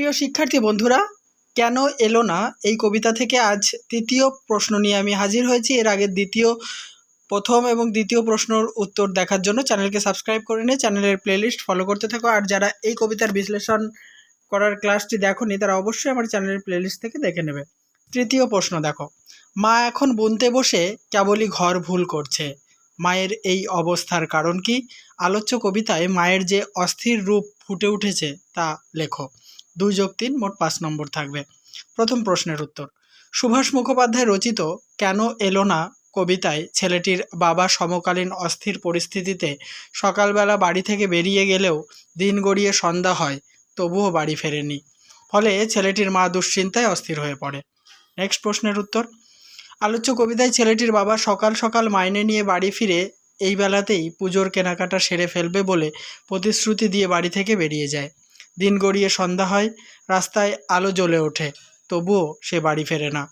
প্রিয় শিক্ষার্থী বন্ধুরা, কেন এলো না এই কবিতা থেকে আজ তৃতীয় প্রশ্ন নিয়ে আমি হাজির হয়েছি। এর আগে দ্বিতীয়, প্রথম এবং দ্বিতীয় প্রশ্নর উত্তর দেখার জন্য চ্যানেলকে সাবস্ক্রাইব করে নিয়ে চ্যানেলের প্লেলিস্ট ফলো করতে থাকো। আর যারা এই কবিতার বিশ্লেষণ করার ক্লাসটি দেখোনি, তারা অবশ্যই আমার চ্যানেলের প্লেলিস্ট থেকে দেখে নেবে। তৃতীয় প্রশ্ন দেখো, মা এখন বুনতে বসে কেবলই ঘর ভুল করছে। মায়ের এই অবস্থার কারণ কি? আলোচ্য কবিতায় মায়ের যে অস্থির রূপ ফুটে উঠেছে তা লেখো। দুই যোগ তিন মোট পাঁচ নম্বর থাকবে। প্রথম প্রশ্নের উত্তর। সুভাষ মুখোপাধ্যায় রচিত কেন এলো না কবিতায় ছেলেটির বাবা সমকালীন অস্থির পরিস্থিতিতে সকালবেলা বাড়ি থেকে বেরিয়ে গেলেও দিন গড়িয়ে সন্ধ্যা হয়, তবুও বাড়ি ফেরেনি। ফলে ছেলেটির মা দুশ্চিন্তায় অস্থির হয়ে পড়ে। নেক্সট প্রশ্নের উত্তর। আলোচ্য কবিতায় ছেলেটির বাবা সকাল সকাল মাইনে নিয়ে বাড়ি ফিরে এই বেলাতেই পুজোর কেনাকাটা সেরে ফেলবে বলে প্রতিশ্রুতি দিয়ে বাড়ি থেকে বেরিয়ে যায়। দিন গড়িয়ে সন্ধ্যা হয়, রাস্তায় আলো জ্বলে ওঠে, তবুও সে বাড়ি ফেরে না।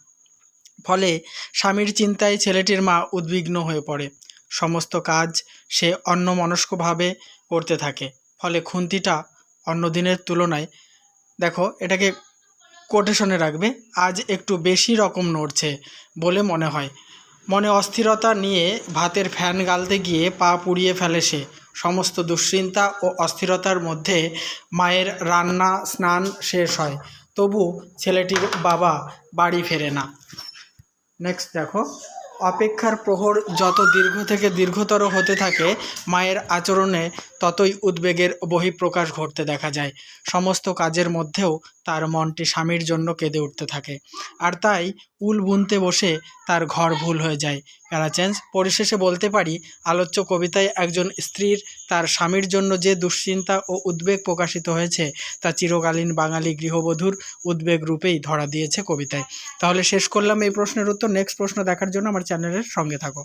ফলে স্বামীর চিন্তায় ছেলেটির মা উদ্বিগ্ন হয়ে পড়ে। সমস্ত কাজ সে অন্যমনস্কভাবে করতে থাকে, ফলে খুন্তিটা অন্য দিনের তুলনায়, দেখো, এটাকে কোটেশনে রাখবে, আজ একটু বেশি রকম নড়ছে বলে মনে হয়। মনে অস্থিরতা নিয়ে ভাতের ফ্যান গালতে গিয়ে পা পুড়িয়ে ফেলে সে। সমস্ত দুশ্চিন্তা ও অস্থিরতার মধ্যে মায়ের রান্না, স্নান শেষ হয়। তবু ছেলেটির বাবা বাড়ি ফেরে না। নেক্সট দেখো। অপেক্ষার প্রহর যত দীর্ঘ থেকে দীর্ঘতর হতে থাকে, মায়ের আচরণে ততই উদ্বেগের বহিঃপ্রকাশ ঘটতে দেখা যায়। সমস্ত কাজের মধ্যেও তার মনটি স্বামীর জন্য কেঁদে উঠতে থাকে। আর তাই উল বুনতে বসে তার ঘর ভুল হয়ে যায়। প্যারাচেঞ্জ পরিশেষে বলতে পারি, আলোচ্য কবিতায় একজন স্ত্রীর তার স্বামীর জন্য যে দুশ্চিন্তা ও উদ্বেগ প্রকাশিত হয়েছে, তা চিরকালীন বাঙালি গৃহবধূর উদ্বেগ রূপেই ধরা দিয়েছে কবিতায়। তাহলে শেষ করলাম এই প্রশ্নের উত্তর। নেক্সট প্রশ্ন দেখার জন্য আমার চ্যানেলের সঙ্গে থাকো।